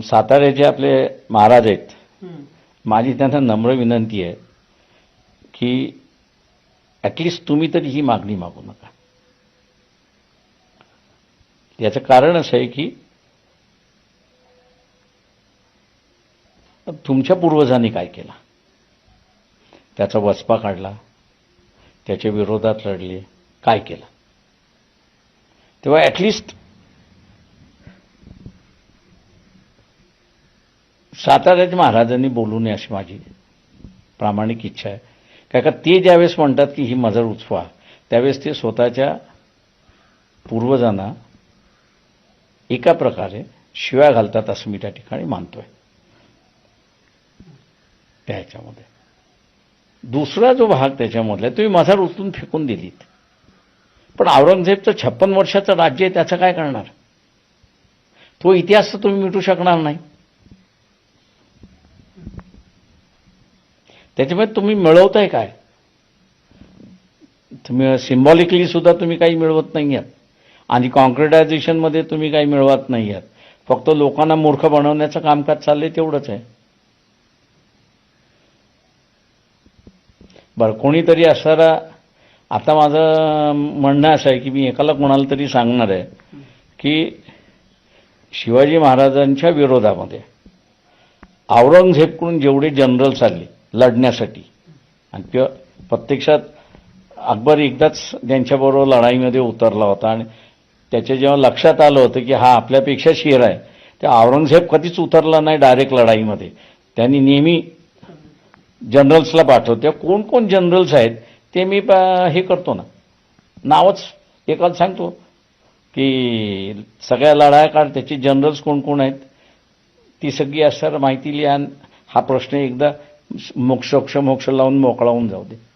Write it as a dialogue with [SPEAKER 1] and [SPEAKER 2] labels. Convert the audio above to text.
[SPEAKER 1] साताऱ्याचे आपले महाराज आहेत. माझी त्यांना नम्र विनंती आहे की ॲटलिस्ट तुम्ही तरी ही मागणी मागू नका. याचं कारण असं आहे की तुमच्या पूर्वजांनी काय केला? त्याचा वचपा काढला. त्याच्या विरोधात लढले. काय केलं? तेव्हा ॲटलिस्ट साताऱ्याच्या महाराजांनी बोलू नये अशी माझी प्रामाणिक इच्छा आहे. काय का ते ज्यावेळेस म्हणतात की ही मजर उचवा त्यावेळेस ते स्वतःच्या पूर्वजांना एका प्रकारे शिव्या घालतात असं मी त्या ठिकाणी मानतोय. त्या ह्याच्यामध्ये. दुसरा जो भाग त्याच्यामधला आहे, तुम्ही मजार उचलून फेकून दिलीत. पण औरंगजेबचं छप्पन वर्षाचं राज्य आहे त्याचं काय करणार? तो इतिहास तर तुम्ही मिटू शकणार नाही. त्याच्यामुळे तुम्ही मिळवताय काय? तुम्ही सिम्बॉलिकली सुद्धा तुम्ही काही मिळवत नाही आहात आणि कॉन्क्रिटायझेशनमध्ये तुम्ही काही मिळवत नाही आहात फक्त लोकांना मूर्ख बनवण्याचं कामकाज चाललंय तेवढंच आहे. बरं कोणीतरी असणारा आता माझं म्हणणं असं आहे की मी एकाला कोणाला तरी सांगणार आहे की शिवाजी महाराजांच्या विरोधामध्ये औरंगझेबकडून जेवढे जनरल चालले लढण्यासाठी. आणि किंवा प्रत्यक्षात अकबर एकदाच त्यांच्याबरोबर लढाईमध्ये उतरला होता आणि त्याच्या जेव्हा लक्षात आलं होतं की हा आपल्यापेक्षा शेर आहे त्या औरंगजेब कधीच उतरला नाही डायरेक्ट लढाईमध्ये. त्यांनी नेहमी जनरल्सला पाठवते कोण कोण जनरल्स आहेत ते मी हे करतो ना. नावच एकाला सांगतो की सगळ्या लढाया काढ त्याचे जनरल्स कोण कोण आहेत ती सगळी असणार माहिती लिहा. आणि हा प्रश्न एकदा मोक्ष मोक्ष लावून मोकळा होऊन जाऊ दे.